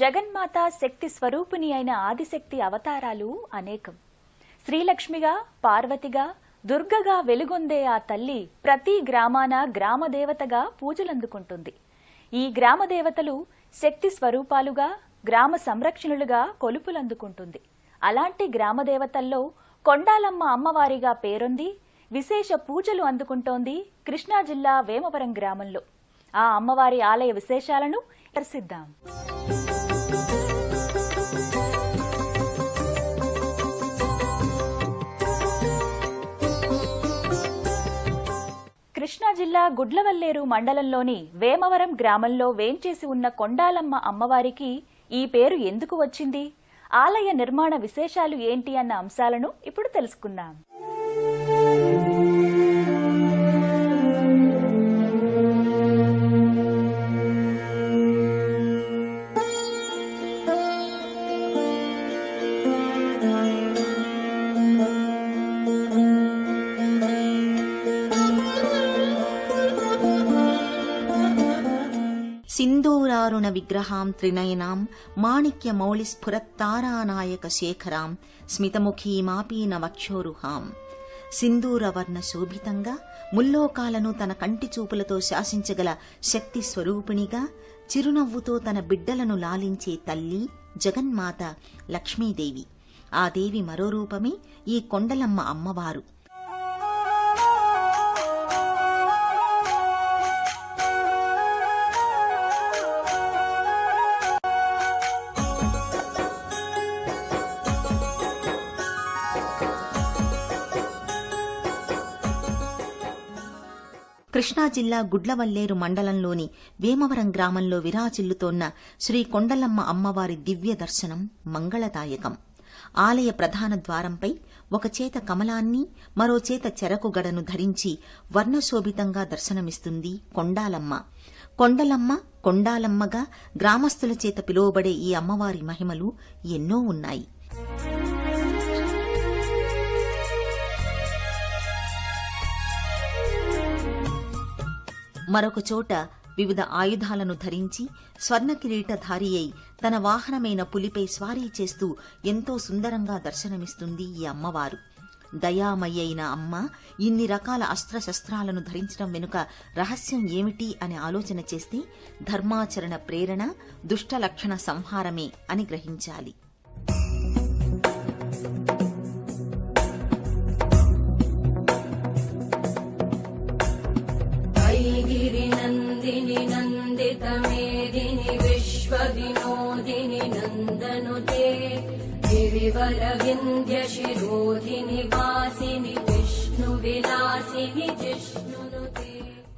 జగన్మాత శక్తి స్వరూపిణి అయిన ఆదిశక్తి అవతారాలు అనేకం. శ్రీలక్ష్మిగా పార్వతిగా దుర్గగా వెలుగొందే ఆ తల్లి ప్రతి గ్రామాన గ్రామదేవతగా పూజలందుకుంటుంది. ఈ గ్రామదేవతలు శక్తి స్వరూపాలుగా గ్రామ సంరక్షణలుగా కొలుపులందుకుంటుంది. అలాంటి గ్రామదేవతల్లో కొండాలమ్మ అమ్మవారిగా పేరొంది విశేష పూజలు అందుకుంటోంది కృష్ణా జిల్లా వేమవరం గ్రామంలో. ఆ అమ్మవారి ఆలయ విశేషాలను దర్శిద్దాం కృష్ణా జిల్లా గుడ్లవల్లేరు మండలంలోని వేమవరం గ్రామంలో వేంచేసి ఉన్న కొండాలమ్మ అమ్మవారికి ఈ పేరు ఎందుకు వచ్చింది? ఆలయ నిర్మాణ విశేషాలు ఏంటి అన్న అంశాలను ఇప్పుడు తెలుసుకుందాం. విగ్రహాం త్రినయనాం మాణిక్య మౌళి స్ఫురత్తారానాయక శేఖరాం స్మితముఖీమాపీన వక్షోరుహాం సింధూరవర్ణ శోభితంగా ముల్లోకాలను తన కంటి చూపులతో శాసించగల శక్తి స్వరూపిణిగా చిరునవ్వుతో తన బిడ్డలను లాలించే తల్లి జగన్మాత లక్ష్మీదేవి. ఆ దేవి మరో రూపమే ఈ కొండలమ్మ అమ్మవారు. కృష్ణా జిల్లా గుడ్లవల్లేరు మండలంలోని వేమవరం గ్రామంలో విరాచిల్లుతోన్న శ్రీ కొండలమ్మ అమ్మవారి దివ్య దర్శనం మంగళదాయకం. ఆలయ ప్రధాన ద్వారంపై ఒక చేత కమలాన్ని మరో చేత ధరించి వర్ణశోభితంగా దర్శనమిస్తుంది కొండాలమ్మ. కొండలమ్మ కొండాలమ్మగా గ్రామస్తుల చేత పిలువబడే ఈ అమ్మవారి మహిమలు ఎన్నో ఉన్నాయి. మరొక చోట వివిధ ఆయుధాలను ధరించి స్వర్ణకిరీటధారి అయి తన వాహనమైన పులిపై స్వారీ చేస్తూ ఎంతో సుందరంగా దర్శనమిస్తుంది ఈ అమ్మవారు. దయామయ్యైన అమ్మ ఇన్ని రకాల అస్త్రశస్త్రాలను ధరించడం వెనుక రహస్యం ఏమిటి అని ఆలోచన చేస్తే ధర్మాచరణ ప్రేరణ దుష్ట లక్షణ సంహారమే అని గ్రహించాలి. गिरिनन्दिनि नन्दितमेदिनि विश्वविनोदिनि नन्दनुते गिरिवरविन्द्यशिरोधिनि वासिनि विष्णुविलासिनि जिष्णुनुते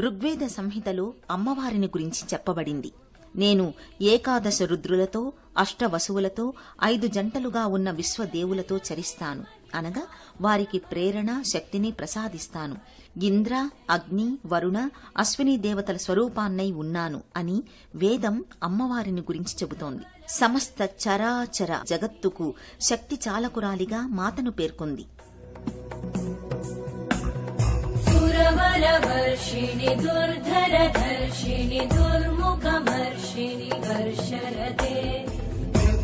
ఋగ్వేద సంహితలో అమ్మవారిని గురించి చెప్పబడింది నేను ఏకాదశ రుద్రులతో అష్టవసువులతో ఐదు జంటలుగా ఉన్న విశ్వదేవులతో చరిస్తాను అనగా వారికి ప్రేరణ శక్తిని ప్రసాదిస్తాను ఇంద్ర అగ్ని వరుణ అశ్విని దేవతల స్వరూపాన్నై ఉన్నాను అని వేదం అమ్మవారిని గురించి చెబుతోంది. సమస్త చరాచర జగత్తుకు శక్తి చాలకురాలిగా మాతను పేర్కొంది. దుర్ధర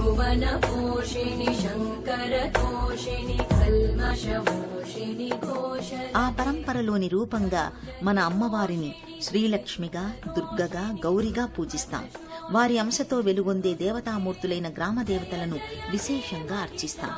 त्रिभुवनपोषिणि शङ्करतोषिणि कल्मषमोषिणि घोष ఆ పరంపరలోని రూపంగా మన అమ్మవారిని శ్రీలక్ష్మిగా దుర్గగా గౌరిగా పూజిస్తాం వారి అంశతో వెలుగొందే దేవతామూర్తులైన గ్రామ దేవతలను విశేషంగా అర్చిస్తాం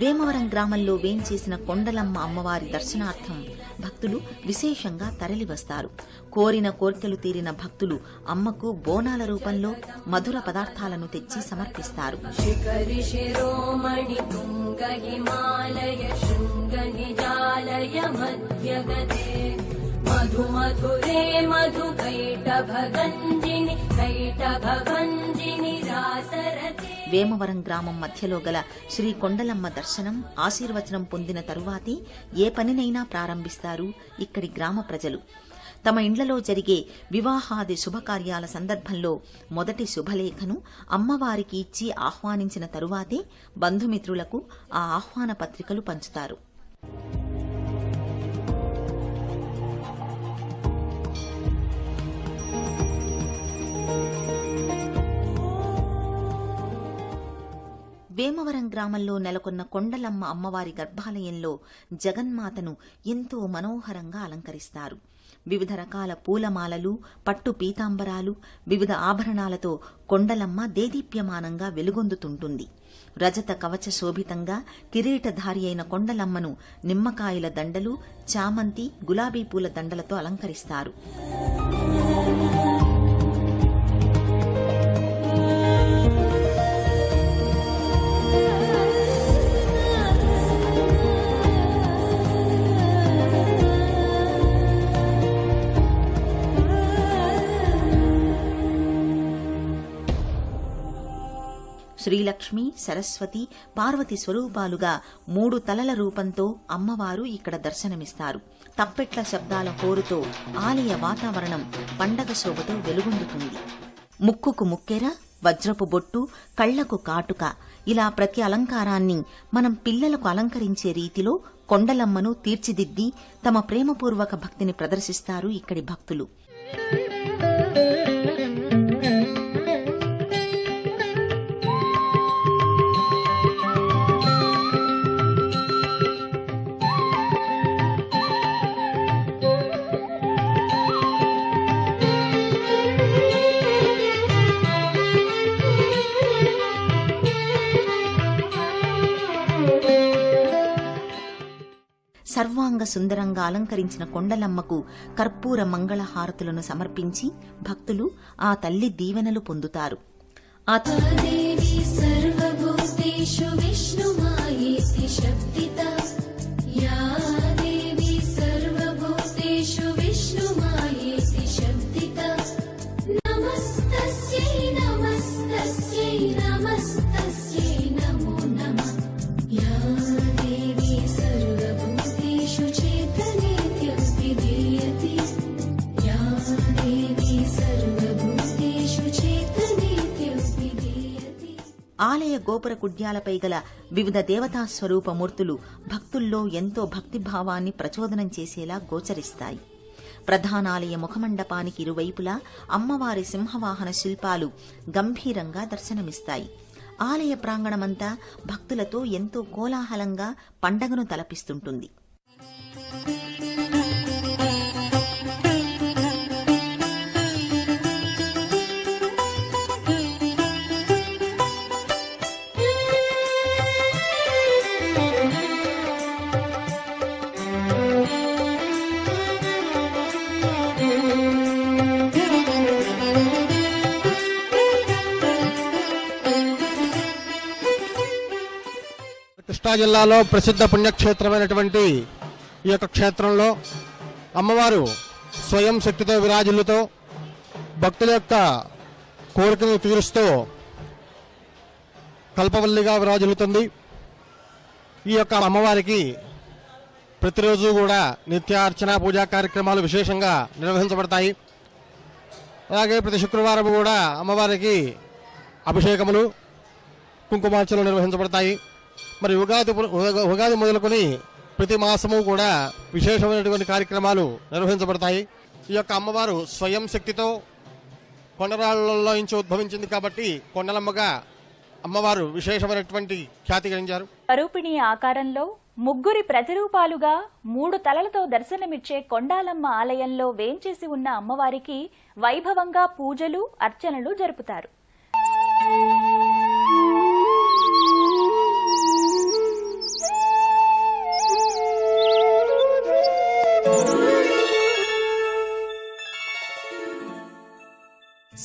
వేమవరం గ్రామంలో వేంచేసిన కొండలమ్మ అమ్మవారి దర్శనార్థం భక్తులు విశేషంగా తరలివస్తారు. కోరిన కోర్కెలు తీరిన భక్తులు అమ్మకు బోనాల రూపంలో మధుర పదార్థాలను తెచ్చి సమర్పిస్తారు. మధు మధురే మధు కైట భగన్ వేమవరం గ్రామం మధ్యలో గల శ్రీ కొండలమ్మ దర్శనం ఆశీర్వచనం పొందిన తరువాతే ఏ పనినైనా ప్రారంభిస్తారు ఇక్కడి గ్రామ ప్రజలు. తమ ఇండ్లలో జరిగే వివాహాది శుభకార్యాల సందర్భంలో మొదటి శుభలేఖను అమ్మవారికి ఇచ్చి ఆహ్వానించిన తరువాతే బంధుమిత్రులకు ఆ ఆహ్వాన పత్రికలు పంచుతారు. గ్రామంలో నెలకొన్న కొండలమ్మ అమ్మవారి గర్భాలయంలో జగన్మాతను ఎంతో మనోహరంగా అలంకరిస్తారు. వివిధ రకాల పూలమాలలు పట్టు పీతాంబరాలు వివిధ ఆభరణాలతో కొండలమ్మ దేదీప్యమానంగా వెలుగొందుతుంటుంది. రజత కవచ శోభితంగా కిరీటధారి అయిన కొండలమ్మను నిమ్మకాయల దండలు చామంతి గులాబీ పూల దండలతో అలంకరిస్తారు. శ్రీలక్ష్మి సరస్వతి పార్వతి స్వరూపాలుగా మూడు తలల రూపంతో అమ్మవారు ఇక్కడ దర్శనమిస్తారు. తప్పెట్ల శబ్దాల హోరుతో ఆలయ వాతావరణం పండగ శోభతో వెలుగొందుతుంది. ముక్కుకు ముక్కెర వజ్రపు బొట్టు కళ్ళకు కాటుక ఇలా ప్రతి అలంకారాన్ని మనం పిల్లలకు అలంకరించే రీతిలో కొండలమ్మను తీర్చిదిద్ది తమ ప్రేమపూర్వక భక్తిని ప్రదర్శిస్తారు ఇక్కడి భక్తులు. సుందరంగా అలంకరించిన కొండలమ్మకు కర్పూర మంగళ హారతులను సమర్పించి భక్తులు ఆ తల్లి దీవెనలు పొందుతారు. ఆ ఆలయ గోపుర కుడ్యాలపై గల వివిధ దేవతా స్వరూప మూర్తులు భక్తుల్లో ఎంతో భక్తిభావాన్ని ప్రచోదనం చేసేలా గోచరిస్తాయి. ప్రధానాలయ ముఖమండపానికి ఇరువైపులా అమ్మవారి సింహవాహన శిల్పాలు గంభీరంగా దర్శనమిస్తాయి. ఆలయ ప్రాంగణమంతా భక్తులతో ఎంతో కోలాహలంగా పండగను తలపిస్తుంటుంది. కృష్ణా జిల్లాలో ప్రసిద్ధ పుణ్యక్షేత్రమైనటువంటి ఈ యొక్క క్షేత్రంలో అమ్మవారు స్వయం శక్తితో విరాజులతో భక్తుల యొక్క కోరికను తీరుస్తూ కల్పవల్లిగా విరాజిల్లుతుంది. ఈ యొక్క అమ్మవారికి ప్రతిరోజు కూడా నిత్యార్చన పూజా కార్యక్రమాలు విశేషంగా నిర్వహించబడతాయి. అలాగే ప్రతి శుక్రవారం కూడా అమ్మవారికి అభిషేకములు కుంకుమార్చలు నిర్వహించబడతాయి. మరి ఉగాది ఉగాది మొదలుకొని ప్రతి మాసము కూడా విశేషమైనటువంటి కార్యక్రమాలు నిర్వహించబడతాయి. ఈ యొక్క అమ్మవారు స్వయం శక్తితో కొండరాళ్ళలో నుంచి ఉద్భవించింది కాబట్టి కొండలమ్మగా అమ్మవారు విశేషమైనటువంటి ఖ్యాతి గడించారు. స్వరూపిణి ఆకారంలో ముగ్గురి ప్రతిరూపాలుగా మూడు తలలతో దర్శనమిచ్చే కొండాలమ్మ ఆలయంలో వేంచేసి ఉన్న అమ్మవారికి వైభవంగా పూజలు అర్చనలు జరుపుతారు.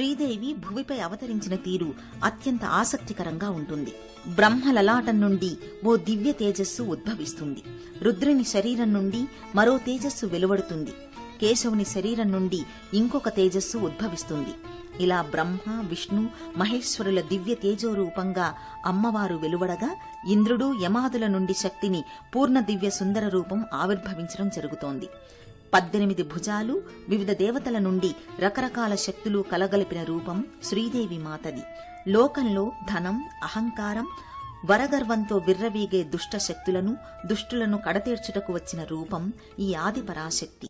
శ్రీదేవి భువిపై అవతరించిన తీరు అత్యంత ఆసక్తికరంగా ఉంటుంది. బ్రహ్మ లలాటం నుండి ఓ దివ్య తేజస్సు ఉద్భవిస్తుంది. రుద్రుని శరీరం నుండి మరో తేజస్సు వెలువడుతుంది. కేశవుని శరీరం నుండి ఇంకొక తేజస్సు ఉద్భవిస్తుంది. ఇలా బ్రహ్మ విష్ణు మహేశ్వరుల దివ్య తేజోరూపంగా అమ్మవారు వెలువడగా ఇంద్రుడు యమాదుల నుండి శక్తిని పూర్ణ దివ్య సుందర రూపం ఆవిర్భవించడం జరుగుతోంది. పద్దెనిమిది భుజాలు వివిధ దేవతల నుండి రకరకాల శక్తులు కలగలిపిన రూపం శ్రీదేవి మాతది. లోకంలో ధనం అహంకారం వరగర్వంతో విర్రవీగే దుష్ట శక్తులను దుష్టులను కడతీర్చుటకు వచ్చిన రూపం ఈ ఆది పరాశక్తి.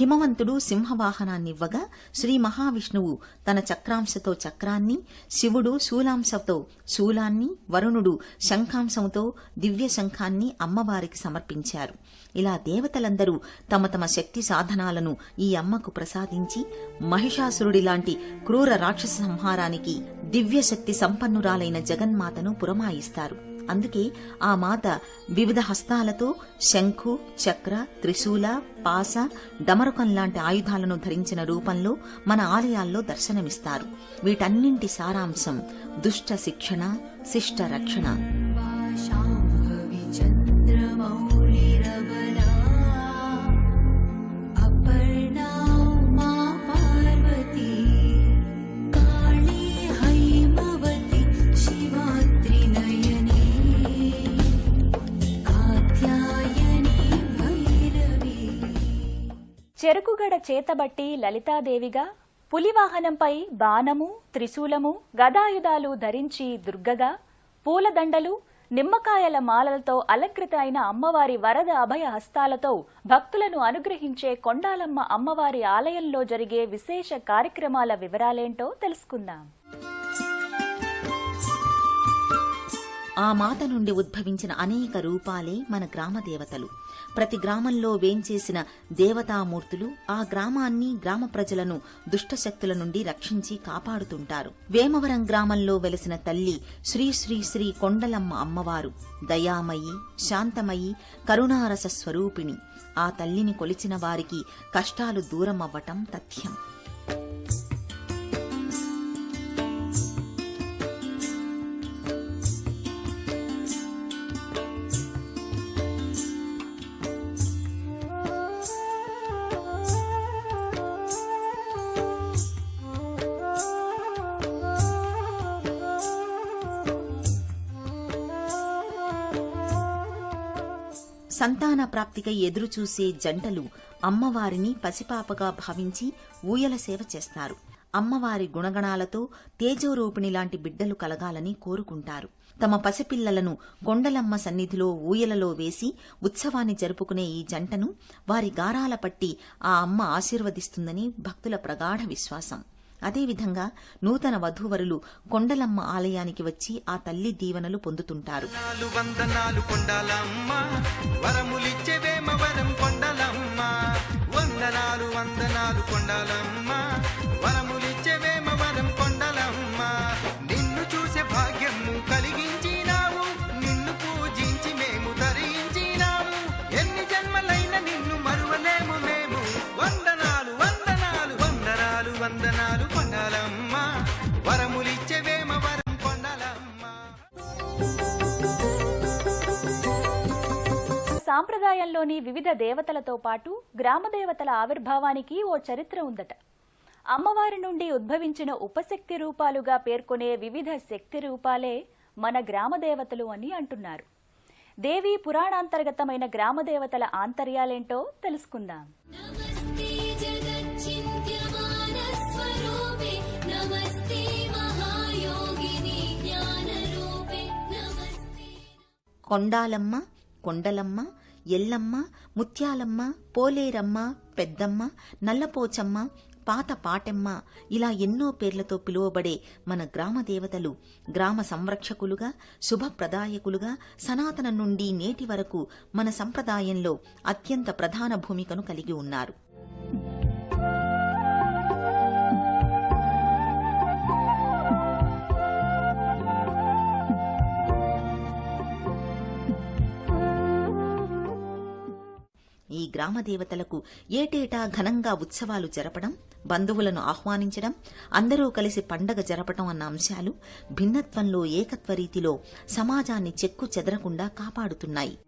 హిమవంతుడు సింహవాహనాన్నివ్వగా శ్రీ మహావిష్ణువు తన చక్రాంశతో చక్రాన్ని శివుడు శూలాంశతో శూలాన్ని వరుణుడు శంఖాంశంతో దివ్య శంఖాన్ని అమ్మవారికి సమర్పించారు. ఇలా దేవతలందరూ తమ తమ శక్తి సాధనాలను ఈ అమ్మకు ప్రసాదించి మహిషాసురుడి లాంటి క్రూర రాక్షస సంహారానికి దివ్యశక్తి సంపన్నురాలైన జగన్మాతను పురమాయిస్తారు. అందుకే ఆ మాత వివిధ హస్తాలతో శంఖు చక్ర త్రిశూల పాస డమరుకం లాంటి ఆయుధాలను ధరించిన రూపంలో మన ఆలయాల్లో దర్శనమిస్తారు. వీటన్నింటి సారాంశం దుష్ట శిక్షణ శిష్ట రక్షణ. చెరుకుగడ చేతబట్టి లలితాదేవిగా పులివాహనంపై బాణము త్రిశూలము గదాయుధాలు ధరించి దుర్గగా పూలదండలు నిమ్మకాయల మాలలతో అలంకృత అయిన అమ్మవారి వరద అభయ హస్తాలతో భక్తులను అనుగ్రహించే కొండాలమ్మ అమ్మవారి ఆలయంలో జరిగే విశేష కార్యక్రమాల వివరాలేంటో తెలుసుకుందాం. ఆ మాత నుండి ఉద్భవించిన అనేక రూపాలే మన గ్రామ దేవతలు. ప్రతి గ్రామంలో వేంచేసిన దేవతామూర్తులు ఆ గ్రామాన్ని గ్రామ ప్రజలను దుష్టశక్తుల నుండి రక్షించి కాపాడుతుంటారు. వేమవరం గ్రామంలో వెలసిన తల్లి శ్రీ శ్రీ శ్రీ కొండలమ్మ అమ్మవారు దయామయి శాంతమయి కరుణారస స్వరూపిణి. ఆ తల్లిని కొలిచిన వారికి కష్టాలు దూరమవ్వటం తథ్యం. సంతాన ప్రాప్తికై ఎదురుచూసే జంటలు అమ్మవారిని పసిపాపగా భావించి ఊయల సేవ చేస్తారు. అమ్మవారి గుణగణాలతో తేజోరూపిణి లాంటి బిడ్డలు కలగాలని కోరుకుంటారు. తమ పసిపిల్లలను కొండలమ్మ సన్నిధిలో ఊయలలో వేసి ఉత్సవాన్ని జరుపుకునే ఈ జంటను వారి గారాల పట్టి ఆ అమ్మ ఆశీర్వదిస్తుందని భక్తుల ప్రగాఢ విశ్వాసం. అదేవిధంగా నూతన వధూవరులు కొండలమ్మ ఆలయానికి వచ్చి ఆ తల్లి దీవెనలు పొందుతుంటారు. వందనాలు వందనాలు కొండాలమ్మ సాంప్రదాయంలోని వివిధ దేవతలతో పాటు గ్రామదేవతల ఆవిర్భావానికి ఓ చరిత్ర ఉందట. అమ్మవారి నుండి ఉద్భవించిన ఉపశక్తి రూపాలుగా పేర్కొనే వివిధ శక్తి రూపాలే మన గ్రామదేవతలు అని అంటున్నారు. దేవి పురాణాంతర్గతమైన గ్రామదేవతల ఆంతర్యాలేంటో తెలుసుకుందాం. కొండాలమ్మ కొండలమ్మ ఎల్లమ్మ ముత్యాలమ్మ పోలేరమ్మ పెద్దమ్మ నల్లపోచమ్మ పాత పాటెమ్మ ఇలా ఎన్నో పేర్లతో పిలువబడే మన గ్రామ దేవతలు గ్రామ సంరక్షకులుగా శుభప్రదాయకులుగా సనాతన నుండి నేటి వరకు మన సంప్రదాయంలో అత్యంత ప్రధాన భూమికను కలిగి ఉన్నారు. ఈ గ్రామ దేవతలకు ఏటేటా ఘనంగా ఉత్సవాలు జరపడం బంధువులను ఆహ్వానించడం అందరూ కలిసి పండగ జరపడం అన్న అంశాలు భిన్నత్వంలో ఏకత్వ రీతిలో సమాజాన్ని చెక్కు చెదరకుండా కాపాడుతున్నాయి.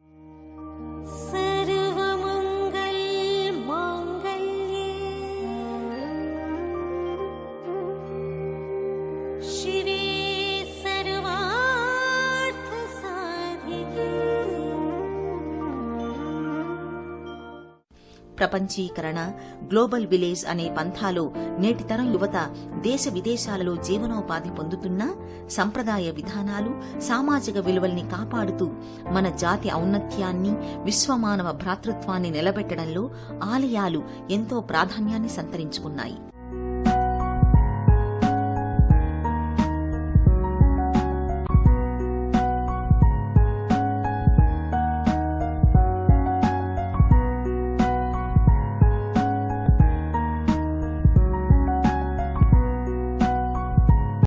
ప్రపంచీకరణ గ్లోబల్ విలేజ్ అనే పంథాలో నేటి తరం యువత దేశ విదేశాలలో జీవనోపాధి పొందుతున్నా సంప్రదాయ విధానాలు సామాజిక విలువల్ని కాపాడుతూ మన జాతి ఔన్నత్యాన్ని విశ్వమానవ భ్రాతృత్వాన్ని నిలబెట్టడంలో ఆలయాలు ఎంతో ప్రాధాన్యాన్ని సంతరించుకున్నాయి.